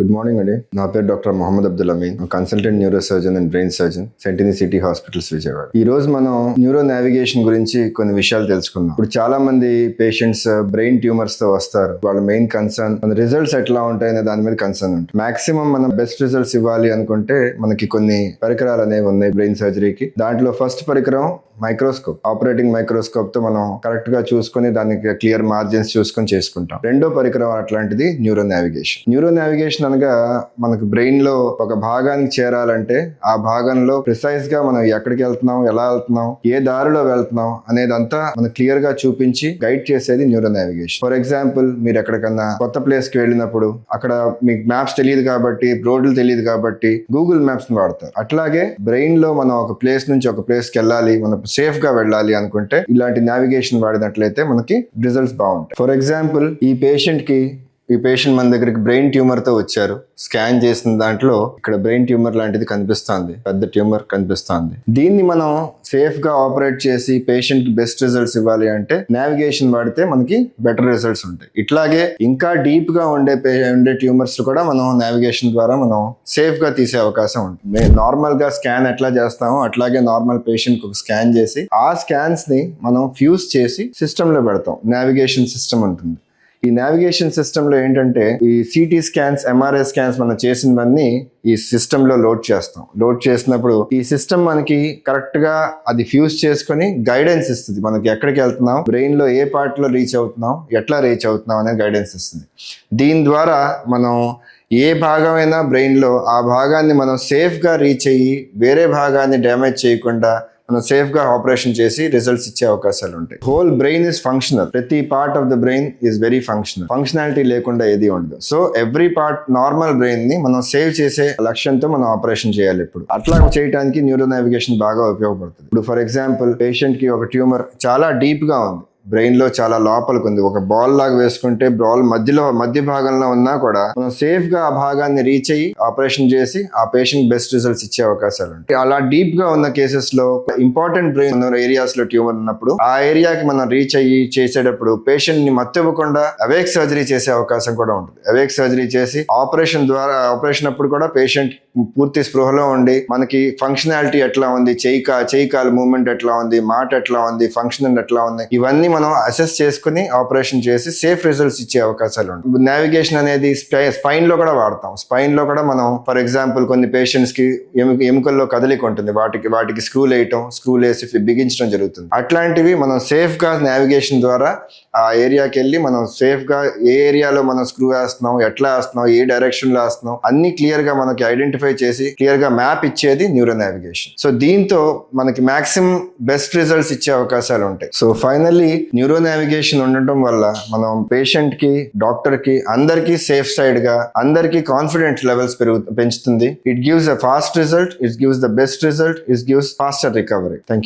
Good morning అండి నా పేరు doctor Mohammed Abdul Ameen. Consultant neuro surgeon and brain surgeon Sentini city hospitals Vijayawada ఈ రోజు మనం న్యూరో నావిగేషన్ గురించి కొన్ని విషయాలు తెలుసుకుందాం. ఇప్పుడు చాలా మంది పేషెంట్స్ బ్రెయిన్ ట్యూమర్స్తో వస్తారు. వాళ్ళ మెయిన్ కన్సర్న్ మన రిజల్ట్స్ ఎట్లా ఉంటాయనే దాని మీద కన్సర్న్ ఉంటుంది. మాక్సిమం మనం బెస్ట్ రిజల్ట్స్ ఇవ్వాలి అనుకుంటే మనకి కొన్ని పరికరాలు అనేవి ఉన్నాయి బ్రెయిన్ సర్జరీకి దాంట్లో ఫస్ట్ పరికరం మైక్రోస్కోప్ ఆపరేటింగ్ మైక్రోస్కోప్తో మనం కరెక్ట్గా చూసుకొని దానికి క్లియర్ మార్జిన్స్ చూసుకొని చేసుకుంటాం. రెండో పరికరం అట్లాంటిది న్యూరో నావిగేషన్ న్యూరో నావిగేషన్ అనగా మనకు బ్రెయిన్లో ఒక భాగానికి చేరాలంటే ఆ భాగంలో ప్రిసైజ్గా మనం ఎక్కడికి వెళ్తున్నాం ఎలా వెళ్తున్నాం ఏ దారిలో వెళ్తున్నాం అనేదంతా మనం క్లియర్గా చూపించి గైడ్ చేసేది న్యూరో నావిగేషన్ ఫర్ ఎగ్జాంపుల్ మీరు ఎక్కడికన్నా కొత్త ప్లేస్కి వెళ్ళినప్పుడు అక్కడ మీకు మ్యాప్స్ తెలియదు కాబట్టి రోడ్లు తెలియదు కాబట్టి గూగుల్ మ్యాప్స్ని వాడతారు. అట్లాగే బ్రెయిన్లో మనం ఒక ప్లేస్ నుంచి ఒక ప్లేస్కి వెళ్ళాలి మనం సేఫ్గా వెళ్ళాలి అనుకుంటే ఇలాంటి నావిగేషన్ వాడినట్లయితే మనకి రిజల్ట్స్ బాగుంటాయి. ఫర్ ఎగ్జాంపుల్ ఈ పేషెంట్కి ఈ పేషెంట్ మన దగ్గరికి బ్రెయిన్ ట్యూమర్తో వచ్చారు. స్కాన్ చేసిన దాంట్లో ఇక్కడ బ్రెయిన్ ట్యూమర్ లాంటిది కనిపిస్తుంది. పెద్ద ట్యూమర్ కనిపిస్తుంది. దీన్ని మనం సేఫ్గా ఆపరేట్ చేసి పేషెంట్కి బెస్ట్ రిజల్ట్స్ ఇవ్వాలి అంటే నావిగేషన్ వాడితే మనకి బెటర్ రిజల్ట్స్ ఉంటాయి. ఇట్లాగే ఇంకా డీప్గా ఉండే పే- ఉండే ట్యూమర్స్ కూడా మనం నావిగేషన్ ద్వారా మనం సేఫ్గా తీసే అవకాశం ఉంటుంది నార్మల్గా స్కాన్ ఎట్లా చేస్తామో అట్లాగే నార్మల్ పేషెంట్కి ఒక స్కాన్ చేసి ఆ స్కాన్స్ని మనం ఫ్యూజ్ చేసి సిస్టంలో పెడతాం. నావిగేషన్ సిస్టమ్ ఉంటుంది. ఈ నావిగేషన్ సిస్టమ్లో ఏంటంటే ఈ సిటీ స్కాన్స్ ఎంఆర్ఐ స్కాన్స్ మనం చేసినవన్నీ ఈ సిస్టమ్లో లోడ్ చేస్తాం. లోడ్ చేసినప్పుడు ఈ సిస్టమ్ మనకి కరెక్ట్గా అది ఫ్యూజ్ చేసుకొని గైడెన్స్ ఇస్తుంది. మనకి ఎక్కడికి వెళ్తున్నాం? బ్రెయిన్లో ఏ పార్ట్లో రీచ్ అవుతున్నాం? ఎట్లా రీచ్ అవుతున్నాం అనే గైడెన్స్ ఇస్తుంది. దీని ద్వారా మనం ఏ భాగమైనా బ్రెయిన్లో ఆ భాగాన్ని మనం సేఫ్గా రీచ్ అయ్యి వేరే భాగాన్ని డ్యామేజ్ చేయకుండా మనం సేఫ్గా ఆపరేషన్ చేసి రిజల్ట్స్ ఇచ్చే అవకాశాలు ఉంటాయి. హోల్ బ్రెయిన్ ఇస్ ఫంక్షనల్ ప్రతి part of the brain is very functional functionality లేకుండా ఏది ఉండదు. సో ఎవ్రీ పార్ట్ నార్మల్ బ్రెయిన్ని మనం సేవ్ చేసే లక్ష్యంతో మనం ఆపరేషన్ చేయాలి ఇప్పుడు అట్లా చేయడానికి న్యూరో నావిగేషన్ బాగా ఉపయోగపడుతుంది. ఇప్పుడు ఫర్ ఎగ్జాంపుల్ పేషెంట్కి ఒక ట్యూమర్ చాలా డీప్గా ఉంది. బ్రెయిన్లో చాలా లోపలికి ఉంది ఒక బాల్ లాగా వేసుకుంటే బాల్ మధ్యలో మధ్య భాగంలో ఉన్నా కూడా మనం సేఫ్గా ఆ భాగాన్ని రీచ్ అయ్యి ఆపరేషన్ చేసి ఆ పేషెంట్ బెస్ట్ రిజల్ట్స్ ఇచ్చే అవకాశాలు ఉంటాయి. అలా డీప్గా ఉన్న కేసెస్లో ఇంపార్టెంట్ బ్రెయిన్ ఏరియాస్లో ట్యూమర్ ఉన్నప్పుడు ఆ ఏరియాకి మనం రీచ్ అయ్యి చేసేటప్పుడు పేషెంట్ని మత్తివ్వకుండా అవేక్ సర్జరీ చేసే అవకాశం కూడా ఉంటుంది. అవేక్ సర్జరీ చేసి ఆపరేషన్ ద్వారా ఆపరేషన్ అప్పుడు కూడా పేషెంట్ పూర్తి స్పృహలో ఉండి మనకి ఫంక్షనాలిటీ ఎట్లా ఉంది చెయ్యి కా చెయ్యి కాలు మూవ్మెంట్ ఎట్లా ఉంది మాట ఎట్లా ఉంది ఫంక్షన్ ఎట్లా ఉంది ఇవన్నీ మనం అసెస్ చేసుకుని ఆపరేషన్ చేసి సేఫ్ రిజల్ట్స్ ఇచ్చే అవకాశాలు ఉంటాయి. నావిగేషన్ అనేది స్పైన్లో కూడా వాడతాం. స్పైన్లో కూడా మనం ఫర్ ఎగ్జాంపుల్ కొన్ని పేషెంట్స్కి ఎముక ఎముకల్లో కదలిక ఉంటుంది. వాటికి వాటికి స్క్రూలు వేయటం స్క్రూలు వేసి బిగించడం జరుగుతుంది. అట్లాంటివి మనం సేఫ్గా నావిగేషన్ ద్వారా ఆ ఏరియాకి వెళ్ళి మనం సేఫ్గా ఏ ఏరియాలో మనం స్క్రూ వేస్తున్నాం ఎట్లా వేస్తున్నాం ఏ డైరెక్షన్లో వేస్తున్నాం అన్ని క్లియర్గా మనకి ఐడెంటిఫై చేసి క్లియర్గా మ్యాప్ ఇచ్చేది న్యూరో నావిగేషన్ సో దీంతో మనకి మాక్సిమం బెస్ట్ రిజల్ట్స్ ఇచ్చే అవకాశాలు ఉంటాయి. సో ఫైనల్లీ న్యూరో నావిగేషన్ ఉండటం వల్ల మనం పేషెంట్కి డాక్టర్కి అందరికీ సేఫ్ సైడ్గా అందరికీ కాన్ఫిడెంట్ లెవెల్స్ పెరుగు పెంచుతుంది. It gives a fast result it gives the best result it gives faster recovery thank